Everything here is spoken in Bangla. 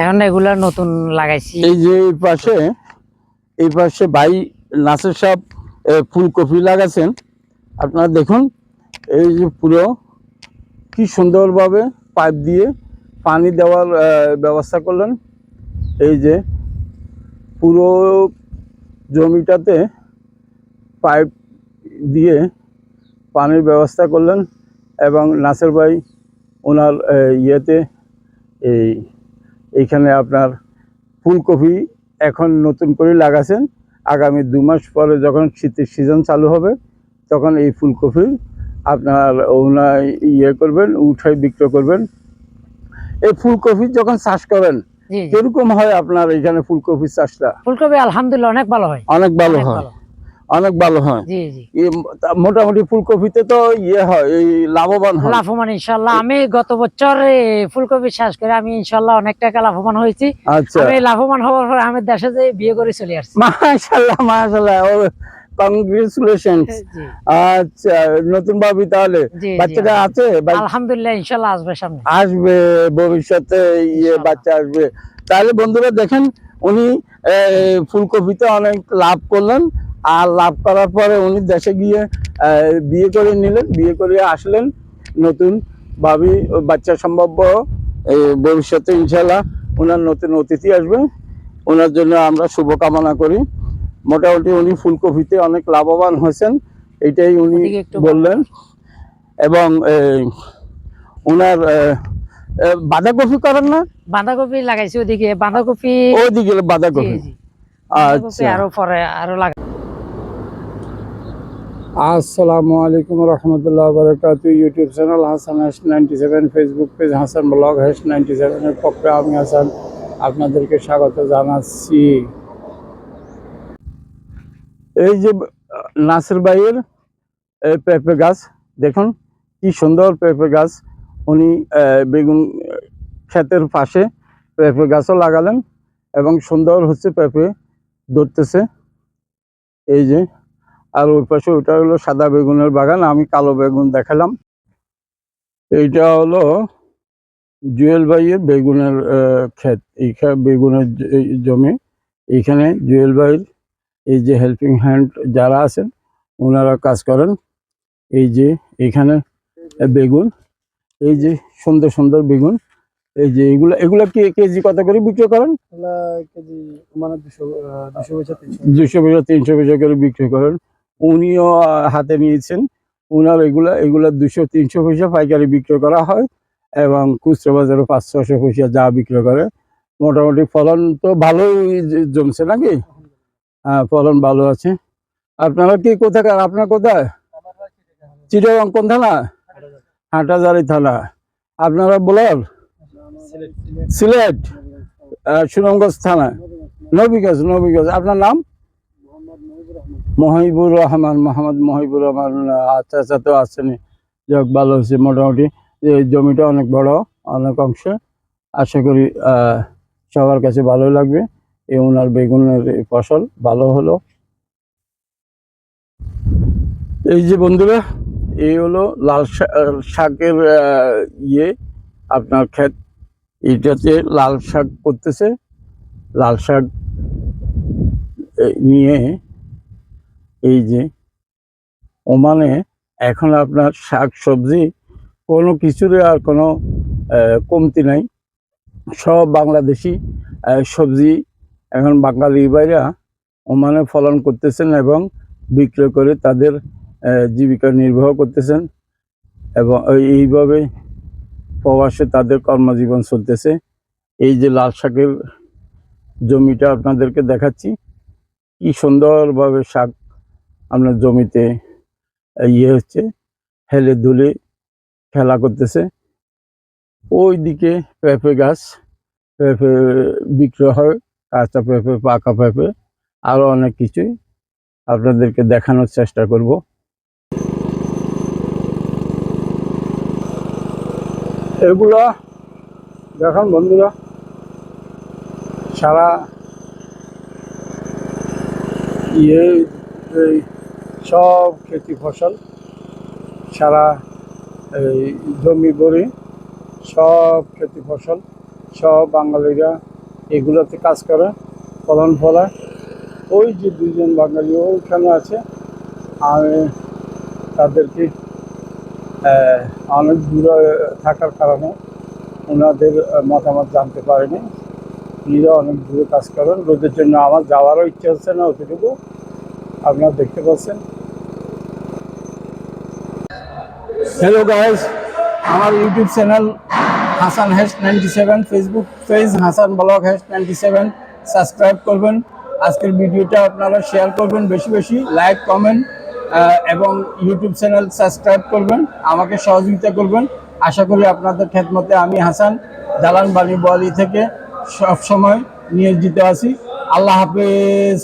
এখন এগুলা নতুন লাগাইছি। এই যে এই পাশে এই পাশে ভাই নাসের সাহেব ফুলকপি লাগাছেন। আপনারা দেখুন, এই যে পুরো কি সুন্দরভাবে পাইপ দিয়ে পানি দেওয়ার ব্যবস্থা করলেন। এই যে পুরো জমিটাতে পাইপ দিয়ে পানির ব্যবস্থা করলেন এবং নাসের ভাই ওনার ইয়েতে এই এইখানে আপনার ফুলকপি এখন নতুন করে লাগাছেন। আগামী দু মাস পরে যখন শীতের সিজন চালু হবে তখন এই ফুলকপি আপনার ওনার ইয়ে করবেন উঠাই বিক্রয় করবেন। এই ফুলকপি যখন চাষ করেন কীরকম হয় আপনার এখানে ফুলকপির চাষটা? ফুলকপি আলহামদুলিল্লাহ অনেক ভালো হয়। অনেক ভালো হয়। অনেক ভালো হয়। মোটামুটি ফুলকপিতে তো ইয়ে হয় এই লাভবান হয়। লাভবান ইনশাল্লাহ। আমি গত বছর ফুলকপি চাষ করে আমি ইনশাল্লাহ অনেক টাকা লাভবান হয়েছি। আচ্ছা। আমি লাভবান হওয়ার পরে আমি দেশে যে বিয়ে করে চলে আসছি। মাশাল্লাহ মাশাল্লাহ। কংগ্রেচুলেশন আচ্ছা নতুন ভাবি তাহলে? বাচ্চাটা আছে? আলহামদুলিল্লাহ ইনশাল্লাহ আসবে সামনে। আসবে ভবিষ্যতে ইয়ে বাচ্চা আসবে। তাহলে বন্ধুরা দেখেন উনি ফুলকপিতে অনেক লাভ করলেন। আর লাভ করার পরে উনি দেশে গিয়ে বিয়ে করে নিলেন। বিয়ে করে আসলেন নতুন ভাবি বাচ্চা সম্ভাব্য ভবিষ্যতে ইনশাল্লাহ ওনার নতুন অতিথি আসবে ওনার জন্য আমরা শুভকামনা করি। মোটামুটি উনি ফুলকপিতে অনেক লাভবান হয়েছেন এটাই উনি বললেন। এবং ওনার বাঁধাকপি করেন না? বাঁধাকপি লাগাইছি ওদিকে বাঁধাকপি ওইদিকে জি বাঁধাকপি আচ্ছা। আরও পরে আরও লাগা আসসালামু আলাইকুম রহমতুল্লাহ বরকাত YouTube channel Hasan hash ninety seven Facebook page Hasan blog hash ninety সেভেনের পক্ষে আমি হাসান আপনাদেরকে স্বাগত জানাচ্ছি। এই যে, নাসির ভাইয়ের এই পেঁপে গাছ, দেখুন কি সুন্দর পেঁপে গাছ। উনি বেগুন ক্ষেতের পাশে পেঁপে গাছও লাগালেন এবং সুন্দর হচ্ছে পেঁপে ধরতেছে। এই যে আর ওই পাশে ওটা হলো সাদা বেগুনের বাগান আমি কালো বেগুন দেখালাম। এইটা হলো জুয়েল ভাইয়ের বেগুনের ক্ষেত। এই বেগুনের জমি। এইখানে জুয়েল ভাইয়ের এই যে হেল্পিং হ্যান্ড যারা আছেন ওনারা কাজ করেন। এই যে এখানে বেগুন এই যে সুন্দর সুন্দর বেগুন। এই যে এগুলা এগুলা কি কেজি কত করে বিক্রি করেন? মানে দুশো পয়সা তিনশো পয়সা করে বিক্রি করেন। উনিও হাতে নিয়েছেন। উনার এগুলা এগুলা দুশো, তিনশো পয়সা পাইকারি বিক্রয় করা হয় এবং খুচরা বাজারে পাঁচ ছশো পয়সা যা বিক্রয় করে। মোটামুটি ফলন তো ভালোই জমছে নাকি? হ্যাঁ ফলন ভালো আছে। আপনারা কি কোথাকার? আপনার কোথায়? চিটাগাং কোন থানা? হাটাজারি থানা। আপনারা বলার সিলেট। সুনামগঞ্জ থানা। নবীগঞ্জ নবীগঞ্জ। আপনার নাম? মহিবুর রহমান, মোহাম্মদ মহিবুর রহমান আচ্ছা আচ্ছা তো আসেনি। যাক, ভালো হয়েছে মোটামুটি। এই জমিটা অনেক বড়, অনেক অংশে। আশা করি সবার কাছে ভালো লাগবে। এই ওনার বেগুনের ফসল ভালো হলো। এই যে বন্ধুরা, এই হলো লাল শাকের ইয়ে আপনার ক্ষেত। এটাতে লাল শাক করতেছে। লাল শাক নিয়ে এই যে ওমানে এখন আপনার শাক সবজি কোনো কিছুর আর কোনো কমতি নাই। সব বাংলাদেশি সবজি এখন বাঙালি ভাইরা ওমানে ফলন করতেছেন এবং বিক্রয় করে তাদের জীবিকা নির্বাহ করতেছেন এবং এই- এইভাবে প্রবাসে তাদের কর্মজীবন চলতেছে। এই যে লাল শাকের জমিটা আপনাদেরকে দেখাচ্ছি, কি সুন্দরভাবে শাক আপনার জমিতে ইয়ে হচ্ছে, হেলে দুলে খেলা করতেছে। ওই দিকে পেঁপে গাছ, পেঁপে বিক্রয় হয়, কাঁচা পেঁপে, পাকা পেঁপে আরও অনেক কিছুই আপনাদেরকে দেখানোর চেষ্টা করব। এগুলো দেখান বন্ধুরা, সারা ইয়ে সব খেতি ফসল, সারা এই জমি বড়ি, সব খেতি ফসল, সব বাঙালিরা এগুলোতে কাজ করে, ফলন ফলায় ওই যে দুজন বাঙালি ওইখানে আছে, আমি তাদেরকে অনেক দূরে থাকার কারণে ওনাদের মতামত জানতে পারিনি। এরা অনেক দূরে কাজ করেন, রোদের জন্য আমার যাওয়ারও ইচ্ছা হচ্ছে না, অতটুকু। আপনারা দেখতে পাচ্ছেন। হ্যালো গাইস আমার YouTube channel Hasan hash ninety seven Facebook page Hasan blog hash ninety seven subscribe করবেন। আজকের ভিডিওটা আপনারা শেয়ার করবেন বেশি বেশি লাইক কমেন্ট এবং ইউটিউব চ্যানেল সাবস্ক্রাইব করবেন, আমাকে সহযোগিতা করবেন। আশা করি আপনাদের খেদমতে আমি হাসান জালান বাড়ি বোয়ালি থেকে সব সময় নিয়োজিত আছি। আল্লাহ হাফেজ।